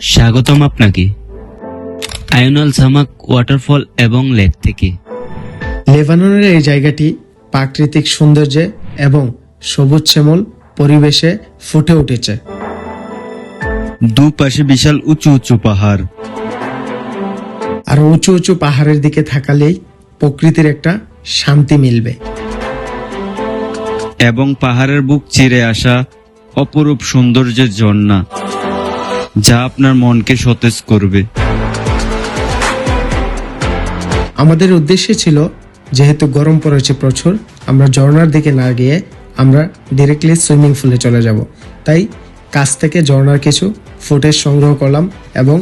স্বাগতম আপনাকে। আয়নাল সামাক ওয়াটারফল এবং লেক থেকে। লেবাননের এই জায়গাটি প্রাকৃতিক সৌন্দর্যে এবং সবুজ শ্যামল পরিবেশে ফুটে উঠেছে। দুপাশে বিশাল উঁচু উঁচু পাহাড়। আর উঁচু উঁচু পাহাড়ের দিকে থাকালেই প্রকৃতির একটা শান্তি মিলবে। এবং পাহাড়ের বুক চিরে আসা অপরূপ সৌন্দর্যের ঝর্ণা, যা আপনার মনকে সতেজ করবে। আমাদের উদ্দেশ্য ছিল, যেহেতু গরম পড়েছে প্রচুর, আমরা ঝর্ণার দিকে না গিয়ে আমরা ডিরেক্টলি সুইমিং পুলে চলে যাব। তাই কাছ থেকে ঝর্ণার কিছু ফুটেজ সংগ্রহ করলাম এবং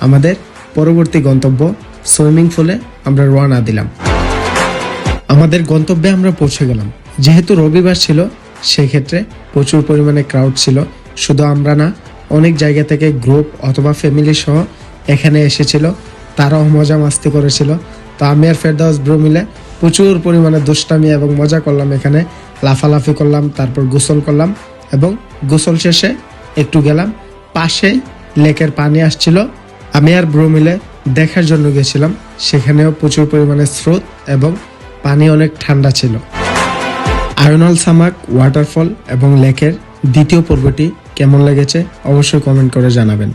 আমাদের পরবর্তী গন্তব্য সুইমিং পুলে আমরা রওনা দিলাম। আমাদের গন্তব্যে আমরা পৌঁছে গেলাম। যেহেতু রবিবার ছিল সেক্ষেত্রে প্রচুর পরিমাণে ক্রাউড ছিল। শুধু আমরা না, অনেক জায়গা থেকে গ্রুপ অথবা ফ্যামিলি সহ এখানে এসেছিল। তারাও মজা মাস্তি করেছিল। তো আমি আর ফেরদাউস ব্রো মিলে প্রচুর পরিমাণে দুষ্টামি এবং মজা করলাম এখানে। লাফালাফি করলাম, তারপর গোসল করলাম এবং গোসল শেষে একটু গেলাম। পাশে লেকের পানি আসছিল। আমি আর ব্রো মিলে দেখার জন্য গেছিলাম। সেখানেও প্রচুর পরিমাণে স্রোত এবং পানি অনেক ঠান্ডা ছিল। আয়নল সামাক ওয়াটারফল এবং লেকের দ্বিতীয় পর্বটি কেমন লেগেছে অবশ্যই কমেন্ট করে জানাবেন।